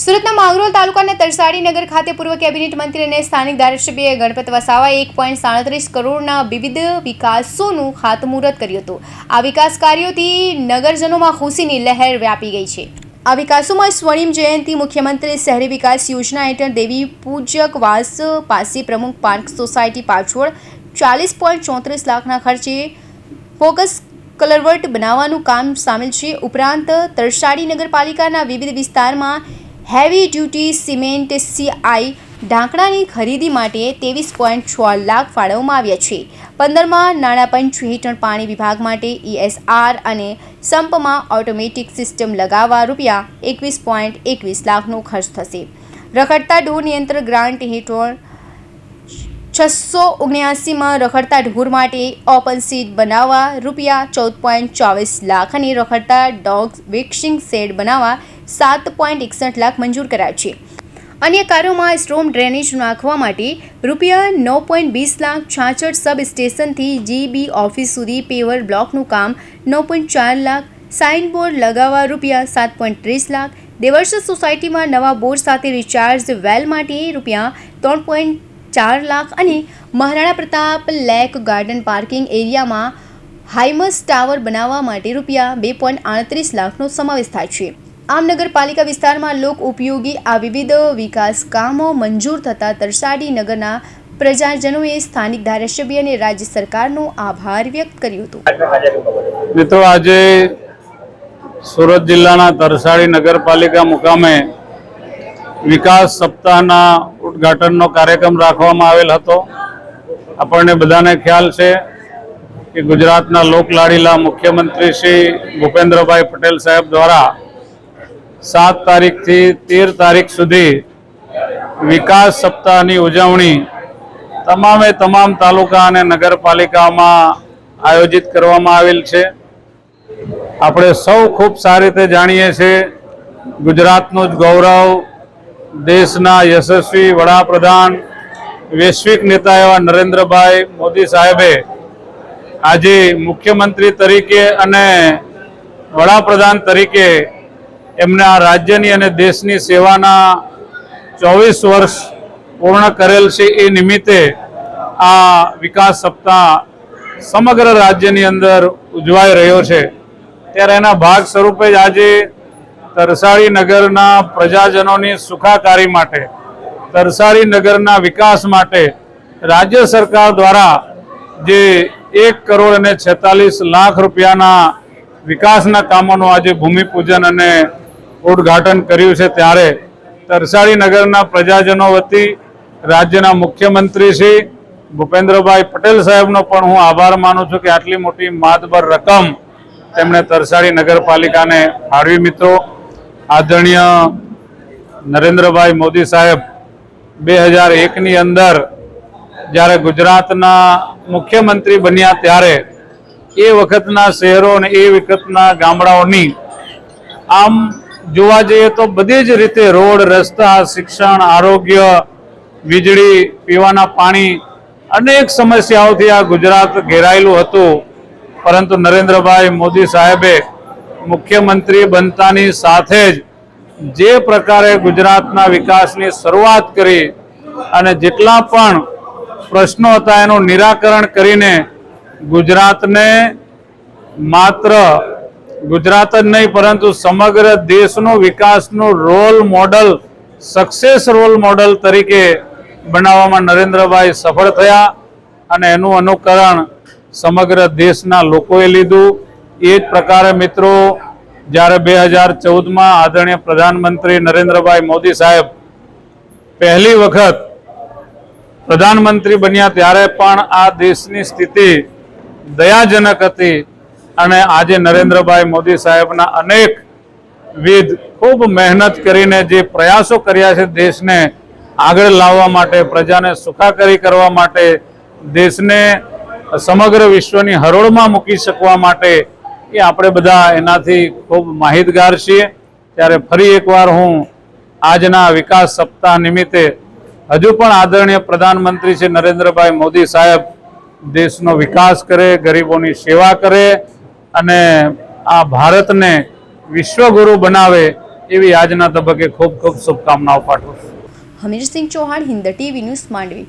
સુરતના માંગરોલ તાલુકાના તરસાડી નગર ખાતે પૂર્વ કેબિનેટ મંત્રી અને સ્થાનિક ધારાસભ્ય ગણપત વસાવાએ એક પોઈન્ટ સાડત્રીસ કરોડના વિવિધ વિકાસોનું ખાતમુહૂર્ત કર્યું હતું. આ વિકાસ કાર્યોથી નગરજનોમાં ખુશીની લહેર વ્યાપી ગઈ છે. આ વિકાસોમાં સ્વર્ણિમ જયંતિ, મુખ્યમંત્રી શહેરી વિકાસ યોજના હેઠળ દેવી પૂજક વાસ પાસે પ્રમુખ પાર્ક સોસાયટી પાછોડ ચાલીસ પોઈન્ટ ચોત્રીસ લાખના ખર્ચે ફોકસ કલરવર્ટ બનાવવાનું કામ સામેલ છે. ઉપરાંત તરસાડી નગરપાલિકાના વિવિધ વિસ્તારમાં હેવી ડ્યુટી સિમેન્ટ સીઆઈ ઢાંકણાની ખરીદી માટે ત્રેવીસ પોઈન્ટ છ લાખ ફાળવવામાં આવ્યા છે. પંદરમાં નાણાં પંચ હેઠળ પાણી વિભાગ માટે ઈએસઆર અને સંપમાં ઓટોમેટિક સિસ્ટમ લગાવવા રૂપિયા એકવીસ પોઈન્ટ એકવીસ લાખનો ખર્ચ થશે. રખડતા ઢોર નિયંત્રણ ગ્રાન્ટ હેઠળ છસો ઓગણ્યાસીમાં રખડતા ઢોર માટે ઓપન સીટ બનાવવા રૂપિયા ચૌદ પોઈન્ટ ચોવીસ લાખ અને રખડતા ડોગ્સ વેક્સિંગ શેડ બનાવવા સાત પોઈન્ટ એકસઠ લાખ મંજૂર કરાયા છે. અન્ય કાર્યોમાં સ્ટ્રોમ ડ્રેનેજ નાખવા માટે રૂપિયા નવ પોઈન્ટ વીસ લાખ છાછઠ સબ સ્ટેશનથી જીબી ઓફિસ સુધી પેવર બ્લોકનું કામ નવ પોઈન્ટ ચાર લાખ, સાઇનબોર્ડ લગાવવા રૂપિયા સાત પોઈન્ટ ત્રીસ લાખ, દેવર્ષ સોસાયટીમાં નવા બોર્ડ સાથે રિચાર્જ વેલ માટે રૂપિયા ત્રણ પોઈન્ટ ચાર લાખ અને Maharana Pratap lake garden parking એરિયામાં હાઇમસ ટાવર બનાવવા માટે રૂપિયા બે પોઈન્ટ આડત્રીસ લાખનો સમાવેશ થાય છે. આમ નગરપાલિકા વિસ્તારમાં લોક ઉપયોગી આ વિવિધ વિકાસ કામો મંજૂર થતાં તરસાડી નગરના પ્રજાજનોએ સ્થાનિક ધારાસભ્ય અને રાજ્ય સરકારનો આભાર વ્યક્ત કર્યો હતો. મિત્રો આજે સુરત જિલ્લાના તરસાડી નગરપાલિકા મુકામે વિકાસ સપ્તાહના ઉદ્ઘાટનનો કાર્યક્રમ રાખવામાં આવેલ હતો. આપણને બધાને ખ્યાલ છે કે ગુજરાતના લોકલાડીલા મુખ્યમંત્રી શ્રી ભૂપેન્દ્રભાઈ પટેલ સાહેબ દ્વારા સાત તારીખથી તેર તારીખ સુધી વિકાસ સપ્તાહની ઉજવણી તમામે તમામ તાલુકા અને નગરપાલિકામાં આયોજિત કરવામાં આવેલ છે. આપણે સૌ ખૂબ સારી રીતે જાણીએ છીએ ગુજરાતનું જ ગૌરવ, દેશના યશસ્વી વડાપ્રધાન, વૈશ્વિક નેતા એવા નરેન્દ્રભાઈ મોદી સાહેબે આજે મુખ્યમંત્રી તરીકે અને વડાપ્રધાન તરીકે એમના રાજ્યની અને દેશની સેવાના ચોવીસ વર્ષ પૂર્ણ કરેલ છે એ નિમિત્તે આ વિકાસ સપ્તાહ સમગ્ર રાજ્યની અંદર ઉજવાઈ રહ્યો છે. ત્યારે એના ભાગ સ્વરૂપે જ આજે તરસાળી નગરના પ્રજાજનોની સુખાકારી માટે, તરસાળી નગરના વિકાસ માટે રાજ્ય સરકાર દ્વારા જે એક કરોડ અને છેતાલીસ લાખ રૂપિયાના વિકાસના કામોનું આજે ભૂમિપૂજન અને ઉદ્ઘાટન કર્યું છે ત્યારે તરસાળી નગરના પ્રજાજનો વતી રાજ્યના મુખ્યમંત્રી શ્રી ભૂપેન્દ્રભાઈ પટેલ સાહેબનો પણ હું આભાર માનું છું કે આટલી મોટી માતબર રકમ તેમણે તરસાળી નગરપાલિકાને ફાળવી. મિત્રો, આદરણીય નરેન્દ્રભાઈ મોદી સાહેબ, બે હજાર એકની અંદર જ્યારે ગુજરાતના મુખ્યમંત્રી બન્યા ત્યારે એ વખતના શહેરો અને એ વખતના ગામડાઓની આમ જોવા જઈએ તો બધી જ રીતે રોડ, રસ્તા, શિક્ષણ, આરોગ્ય, વીજળી, પીવાના પાણી અનેક સમસ્યાઓથી આ ગુજરાત ઘેરાયેલું હતું. પરંતુ નરેન્દ્રભાઈ મોદી સાહેબે મુખ્યમંત્રી બનતાની સાથે જ જે પ્રકારે ગુજરાતના વિકાસની શરૂઆત કરી અને જેટલા પણ પ્રશ્નો હતા એનું નિરાકરણ કરીને ગુજરાતને માત્ર ગુજરાત જ નહીં, પરંતુ સમગ્ર દેશનો વિકાસનું role model success role model તરીકે બનાવવામાં નરેન્દ્રભાઈ સફળ થયા અને એનું અનુકરણ સમગ્ર દેશના લોકોએ લીધું. એ જ પ્રકારે મિત્રો, જ્યારે બે હજાર ચૌદમાં આદરણીય પ્રધાનમંત્રી નરેન્દ્રભાઈ મોદી સાહેબ પહેલી વખત પ્રધાનમંત્રી બન્યા, ત્યારે પણ આ દેશની સ્થિતિ દયાજનક હતી. અને આજે નરેન્દ્રભાઈ મોદી સાહેબના અનેક વિધ ખૂબ મહેનત કરીને જે પ્રયાસો કર્યા છે દેશને આગળ લાવવા માટે, પ્રજાને સુખાકારી કરવા માટે, દેશને સમગ્ર વિશ્વની હરોળમાં મૂકી શકવા માટે એ આપણે બધા એનાથી ખૂબ માહિતગાર છીએ. ત્યારે ફરી એકવાર હું આજના વિકાસ સપ્તાહ નિમિત્તે હજુ પણ આદરણીય પ્રધાનમંત્રી શ્રી નરેન્દ્રભાઈ મોદી સાહેબ દેશનો વિકાસ કરે, ગરીબોની સેવા કરે અને આ ભારતને વિશ્વગુરુ બનાવે એવી આજના તબક્કે ખૂબ ખૂબ શુભકામનાઓ પાઠવું હમીરસિંહ ચૌહાણ, હિન્દ ટીવી ન્યૂઝ માંડવી.